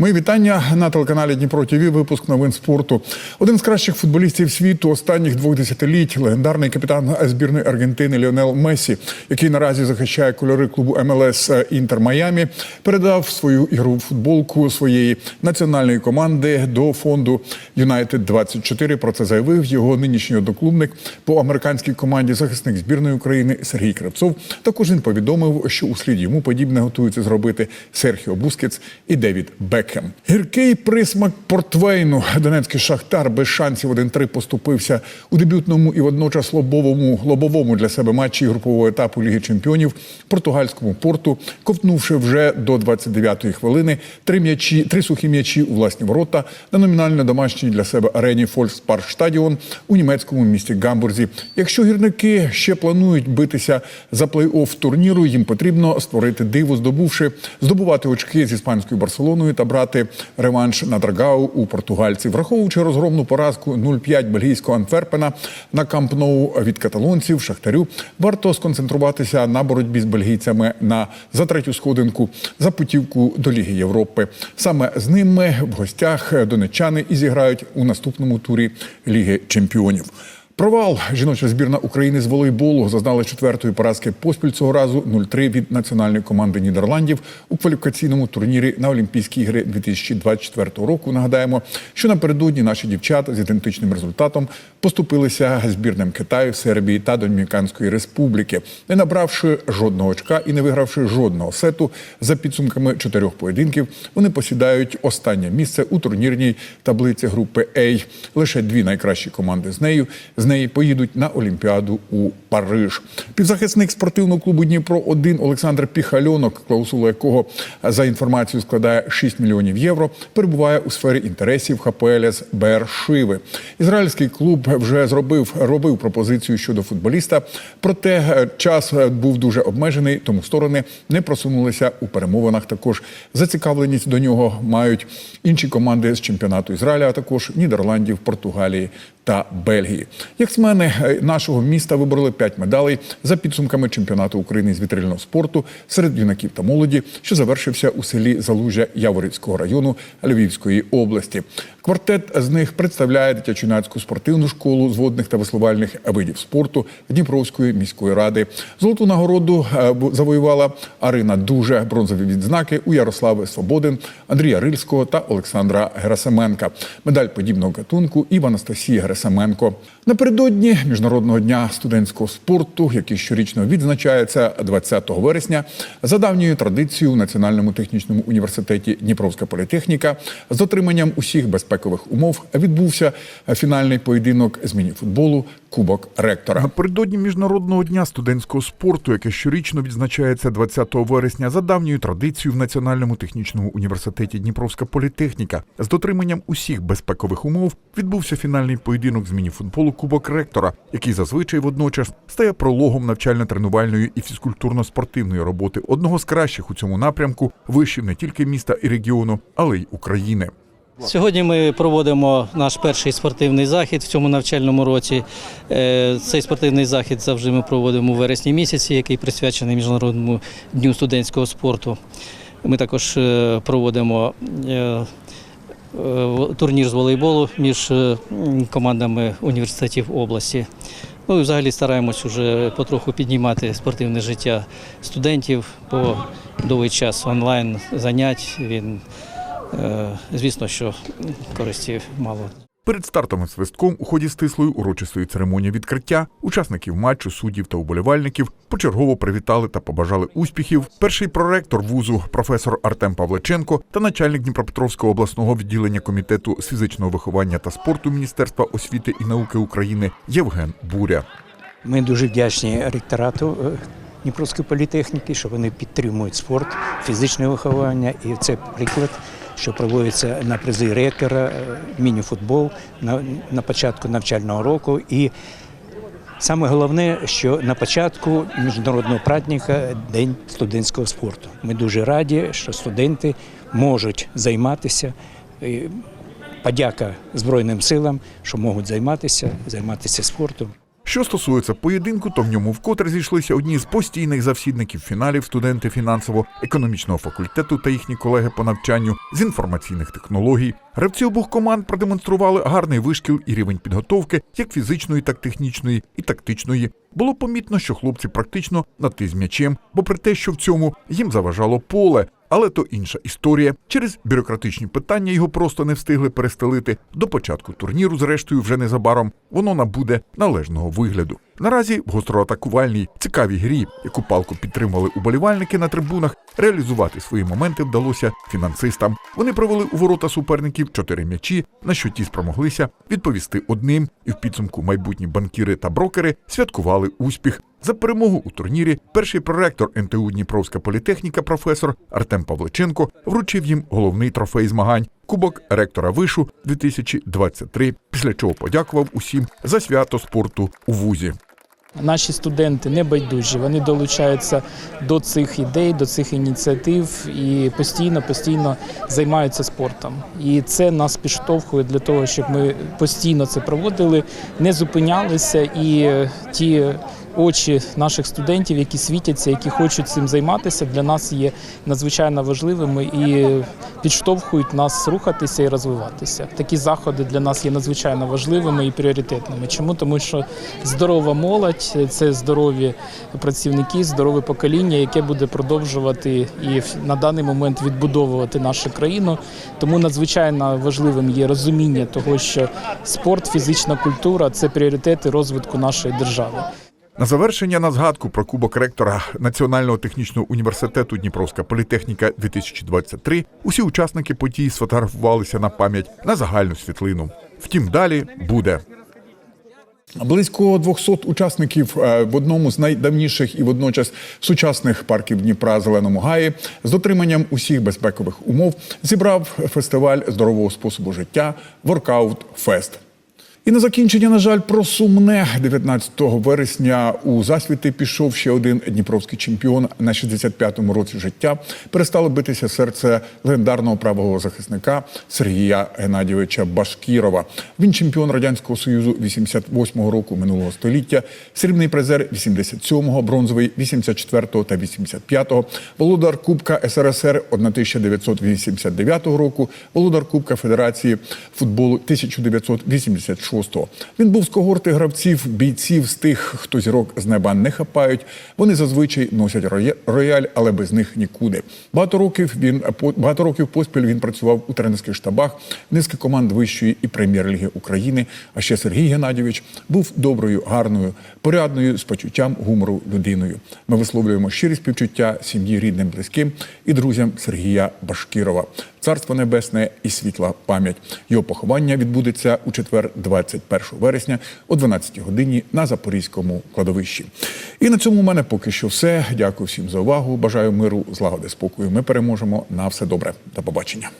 Мої вітання на телеканалі Дніпро ТВ. Випуск новин спорту. Один з кращих футболістів світу останніх двох десятиліть, легендарний капітан збірної Аргентини Ліонел Месі, який наразі захищає кольори клубу МЛС Інтер Майамі, передав свою ігрову футболку своєї національної команди до фонду Юнайтед 24 Про це заявив його нинішній одноклубник по американській команді захисник збірної України Сергій Крепцов. Також він повідомив, що у слід йому подібне готуються зробити Серхіо Бускетс і Девід Бекхем. Гіркий присмак портвейну. Донецький шахтар без шансів 1-3 поступився у дебютному і водночас лобовому лобовому для себе матчі групового етапу Ліги Чемпіонів португальському порту, ковтнувши вже до 29-ї хвилини три м'ячі, три сухі м'ячі у власні ворота на номінально домашній для себе арені Фолькспаркстадіон у німецькому місті Гамбурзі. Якщо гірники ще планують битися за плей-офф турніру, їм потрібно створити диво, здобувши здобувати очки з іспанською Барселоною та брати реванш на Драгау у португальців, враховуючи розгромну поразку 0-5 бельгійського Антверпена на Камп Ноу від каталонців Шахтарю, варто сконцентруватися на боротьбі з бельгійцями на за третю сходинку за путівку до Ліги Європи. Саме з ними в гостях донеччани і зіграють у наступному турі Ліги Чемпіонів. Провал жіноча збірна України з волейболу зазнала четвертої поразки поспіль цього разу 0-3 від національної команди Нідерландів у кваліфікаційному турнірі на Олімпійські ігри 2024 року. Нагадаємо, що напередодні наші дівчата з ідентичним результатом поступилися збірним Китаю, Сербії та Домініканської Республіки, не набравши жодного очка і не вигравши жодного сету за підсумками чотирьох поєдинків. Вони посідають останнє місце у турнірній таблиці групи А. Лише дві найкращі команди з нею з неї поїдуть на Олімпіаду у Париж. Півзахисник спортивного клубу Дніпро 1 Олександр Піхальонок, клаусула якого за інформацією складає 6 мільйонів євро, перебуває у сфері інтересів ХПЛС Бершиви. Ізраїльський клуб вже зробив робив пропозицію щодо футболіста, проте е, час е, був дуже обмежений, тому сторони не просунулися у перемовинах. Також зацікавленість до нього мають інші команди з чемпіонату Ізраїля, а також Нідерландів, Португалії та Бельгії. Яхтсмени е, нашого міста вибороли 5 медалей за підсумками чемпіонату України з вітрильного спорту серед юнаків та молоді, що завершився у селі Залужя Яворівського району Львівської області. Квартет з них представляє дитячо-юнацьку спортивну школу з водних та веслувальних видів спорту Дніпровської міської ради. Золоту нагороду е, завоювала Арина Дуже, бронзові відзнаки у Ярослави Свободин, Андрія Рильського та Олександра Герасименка. Медаль подібного гатунку і в Анастасії Герасименко. Напередодні міжнародного дня студентського спорту, який щорічно відзначається 20 вересня, за давньою традицією у Національному технічному університеті Дніпровська політехніка з дотриманням усіх безпекових умов відбувся фінальний поєдинок з мініфутболу Кубок ректора. Напередодні міжнародного дня студентського спорту, яке щорічно відзначається 20 вересня, за давньою традицією в Національному технічному університеті Дніпровська політехніка з дотриманням усіх безпекових умов відбувся фінальний поєдинок з мініфутболу Кубок ректора, який зазвичай водночас стає прологом навчально-тренувальної і фізкультурно-спортивної роботи одного з кращих у цьому напрямку вишів не тільки міста і регіону, але й України. Сьогодні ми проводимо наш перший спортивний захід в цьому навчальному році. Е, Цей спортивний захід завжди ми проводимо у вересні місяці, який присвячений Міжнародному дню студентського спорту. Ми також е, проводимо е, турнір з волейболу між е, командами університетів області. Ну і взагалі стараємось уже потроху піднімати спортивне життя студентів, бо довгий час онлайн занять він Е, Звісно, що користі мало. Перед стартом і свистком у ході стислої урочистої церемонії відкриття учасників матчу, суддів та уболівальників почергово привітали та побажали успіхів. Перший проректор вузу, професор Артем Павличенко та начальник Дніпропетровського обласного відділення комітету з фізичного виховання та спорту Міністерства освіти і науки України Євген Буря. Ми дуже вдячні ректорату е, Дніпровської політехніки, що вони підтримують спорт, фізичне виховання. І це приклад, що проводиться на призи ректора, е, міні-футбол на, на початку навчального року. І саме головне, що на початку міжнародного праздника День студентського спорту. Ми дуже раді, що студенти можуть займатися. Подяка Збройним силам, що можуть займатися, займатися спортом. Що стосується поєдинку, то в ньому вкотре зійшлися одні з постійних завсідників фіналів студенти фінансово-економічного факультету та їхні колеги по навчанню з інформаційних технологій. Гравці обох команд продемонстрували гарний вишкіл і рівень підготовки, як фізичної, так технічної і тактичної. Було помітно, що хлопці практично на ти з м'ячем, бо при те, що в цьому їм заважало поле. Але то інша історія. Через бюрократичні питання його просто не встигли перестелити. До початку турніру, зрештою, вже незабаром воно набуде належного вигляду. Наразі в гостроатакувальній цікавій грі, яку палку підтримували уболівальники на трибунах, реалізувати свої моменти вдалося фінансистам. Вони провели у ворота суперників чотири м'ячі, на що ті спромоглися відповісти одним, і в підсумку майбутні банкіри та брокери святкували успіх. За перемогу у турнірі перший проректор НТУ Дніпровська політехніка, професор Артем Павличенко вручив їм головний трофей змагань Кубок ректора вишу 2023, після чого подякував усім за свято спорту у вузі. Наші студенти не байдужі, вони долучаються до цих ідей, до цих ініціатив і постійно, постійно займаються спортом. І це нас підштовхує для того, щоб ми постійно це проводили, не зупинялися і ті. Очі наших студентів, які світяться, які хочуть цим займатися, для нас є надзвичайно важливими і підштовхують нас рухатися і розвиватися. Такі заходи для нас є надзвичайно важливими і пріоритетними. Чому тому, що здорова молодь це здорові працівники, здорове покоління, яке буде продовжувати і на даний момент відбудовувати нашу країну. Тому надзвичайно важливим є розуміння того, що спорт, фізична культура це пріоритети розвитку нашої держави. На завершення на згадку про кубок ректора Національного технічного університету Дніпровська політехніка 2023 усі учасники події сфотографувалися на пам'ять на загальну світлину. Втім, далі буде. Близько 200 учасників е, в одному з найдавніших і водночас сучасних парків Дніпра Зеленому Гаї з дотриманням усіх безпекових умов зібрав фестиваль здорового способу життя Воркаут Фест. І на закінчення, на жаль, про сумне 19 вересня у засвіти пішов ще один дніпровський чемпіон на 65-му році життя. Перестало битися серце легендарного правого захисника Сергія Геннадійовича Башкірова. Він чемпіон радянського союзу 88-го року минулого століття, срібний призер 87-го, бронзовий 84-го та 85-го, володар Кубка СРСР 1989 року, володар Кубка Федерації футболу 1986-го. Він був з когорти гравців, бійців з тих, хто зірок з неба не хапають. Вони зазвичай носять рояль, але без них нікуди. Багато років він багато років поспіль він працював у тренерських штабах низки команд вищої і прем'єр-ліги України. А ще Сергій Геннадійович був доброю, гарною, порядною з почуттям гумору людиною. Ми висловлюємо щирі співчуття сім'ї рідним, близьким і друзям Сергія Башкірова. Царство небесне і світла пам'ять. Його поховання відбудеться у четвер, 21 вересня о 12 годині на Запорізькому кладовищі. І на цьому у мене поки що все. Дякую всім за увагу. Бажаю миру, злагоди, спокою. Ми переможемо. На все добре. До побачення.